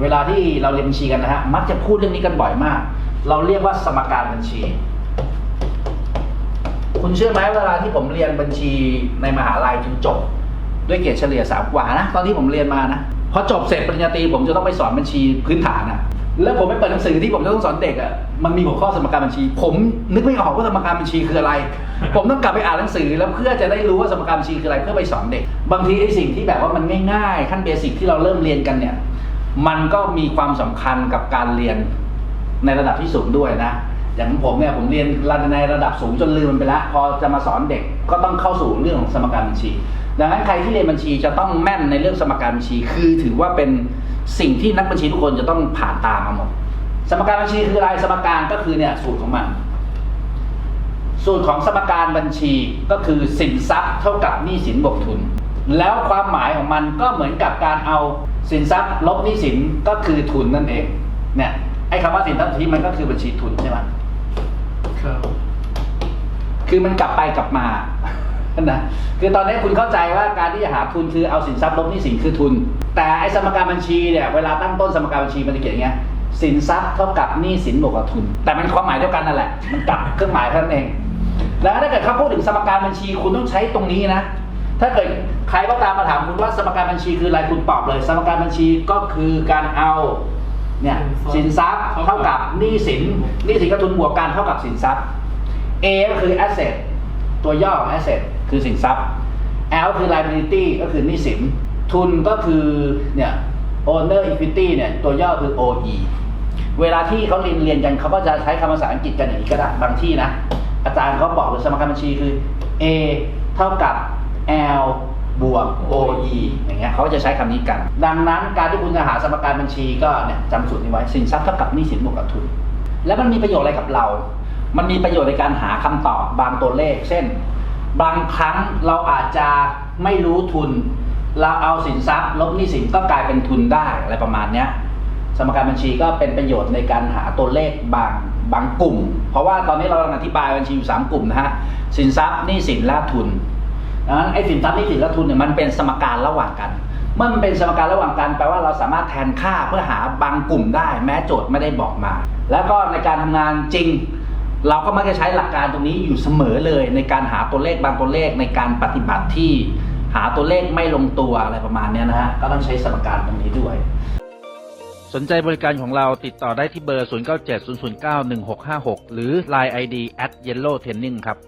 เวลาที่เราเรียนบัญชีกันนะฮะมักจะพูดเรื่องนี้กันบ่อยมาก เราเรียกว่าสมการบัญชี คุณเชื่อไหมเวลาที่ผมเรียนบัญชีในมหาลัยจนจบ ด้วยเกรดเฉลี่ยสามกว่านะ ตอนที่ผมเรียนมานะพอจบเสร็จปริญญาตรีผมจะต้องไปสอนบัญชีพื้นฐานอะแล้วผมไปเปิดหนังสือที่ผมจะต้องสอนเด็กอะมันมีหัวข้อสมการบัญชี ผมนึกไม่ออกว่าสมการบัญชีคืออะไร ผมต้องกลับไปอ่านหนังสือ แล้วเพื่อจะได้รู้ว่าสมการบัญชีคืออะไรเพื่อไปสอนเด็ก บางทีไอ้สิ่งที่แบบว่ามันง่ายๆขั้นเบสิกที่เราเริ่มเรียนกันเนี่ย มันก็มีความสำคัญกับการเรียนในระดับที่สูงด้วยนะ อย่างผมเนี่ยผมเรียนในระดับสูงจนลืมมันไปแล้วพอจะมาสอนเด็กก็ต้องเข้าสู่เรื่องของสมการบัญชี ดังนั้นใครที่เรียนบัญชีจะต้องแม่นในเรื่องสมการบัญชี คือถือว่าเป็นสิ่งที่นักบัญชีทุกคนจะต้องผ่านตามมาหมด สมการบัญชีคืออะไรสมการก็คือเนี่ยสูตรของมัน สูตรของสมการบัญชีก็คือสินทรัพย์เท่ากับหนี้สินบวกทุน แล้วความหมายของมันก็เหมือนกับการเอา สินทรัพย์ลบหนี้สินก็คือทุนนั่นเอง เนี่ยไอ้คำว่าสินทรัพย์ที่มันก็คือบัญชีทุนใช่ไหมครับ คือมันกลับไปกลับมานะคือตอนนี้คุณเข้าใจว่าการที่จะหาทุนคือเอาสินทรัพย์ลบหนี้สินคือทุน แต่ไอ้สมการบัญชีเนี่ยเวลาตั้งต้นสมการบัญชีมันจะเขียนอย่างเงี้ยสินทรัพย์เท่ากับหนี้สินบวกกับทุน แต่มันความหมายเดียวกันนั่นแหละมันกลับเครื่องหมายเท่านั้นเอง แล้วถ้าเกิดเขาพูดถึงสมการบัญชีคุณต้องใช้ตรงนี้นะ ถ้าเกิดใครก็ตามมาถามคุณว่าสมการบัญชีคืออะไรคุณตอบเลย สมการบัญชีก็คือการเอาเนี่ยสินทรัพย์เท่ากับหนี้สินหนี้สินกับทุนบวกกันเท่ากับสินทรัพย์ A ก็คือ asset ตัวย่อของ asset คือสินทรัพย์ L คือ liability ก็คือหนี้สิน ทุนก็คือเนี่ย owner equity เนี่ยตัวย่อคือ OE เวลาที่เขาเรียนเรียนกันเขาก็จะใช้คำภาษาอังกฤษกันอย่างนี้ก็ได้บางที่นะ อาจารย์เขาบอกเลยสมการบัญชีคือ A เท่ากับ L บวก OE อย่างเงี้ยเขาก็จะใช้คำนี้กัน ดังนั้นการที่คุณจะหาสมการบัญชีก็เนี่ยจำสูตรนี้ไว้สินทรัพย์เท่ากับหนี้สินบวกกับทุน แล้วมันมีประโยชน์อะไรกับเรา มันมีประโยชน์ในการหาคำตอบบางตัวเลข เช่น บางครั้งเราอาจจะไม่รู้ทุน เราเอาสินทรัพย์ ลบหนี้สินก็กลายเป็นทุนได้อะไรประมาณเนี้ยสมการบัญชีก็เป็นประโยชน์ในการหาตัวเลขบางบางกลุ่ม เพราะว่าตอนนี้เรากำลังอธิบายบัญชีอยู่สามกลุ่มนะฮะสินทรัพย์หนี้สินและทุน ดังนั้นไอ้สินทรัพย์นี้สินและทุนเนี่ยมันเป็นสมการระหว่างกัน เมื่อมันเป็นสมการระหว่างกันแปลว่าเราสามารถแทนค่าเพื่อหาบางกลุ่มได้ แม้โจทย์ไม่ได้บอกมา แล้วก็ในการทำงานจริง เราก็มักจะใช้หลักการตรงนี้อยู่เสมอเลย ในการหาตัวเลขบางตัวเลขในการปฏิบัติที่หาตัวเลขไม่ลงตัวอะไรประมาณนี้นะฮะก็ต้องใช้สมการตรงนี้ด้วยสนใจบริการของเราติดต่อได้ที่เบอร์ 0970091656 หรือ Line ID at yellow training ครับ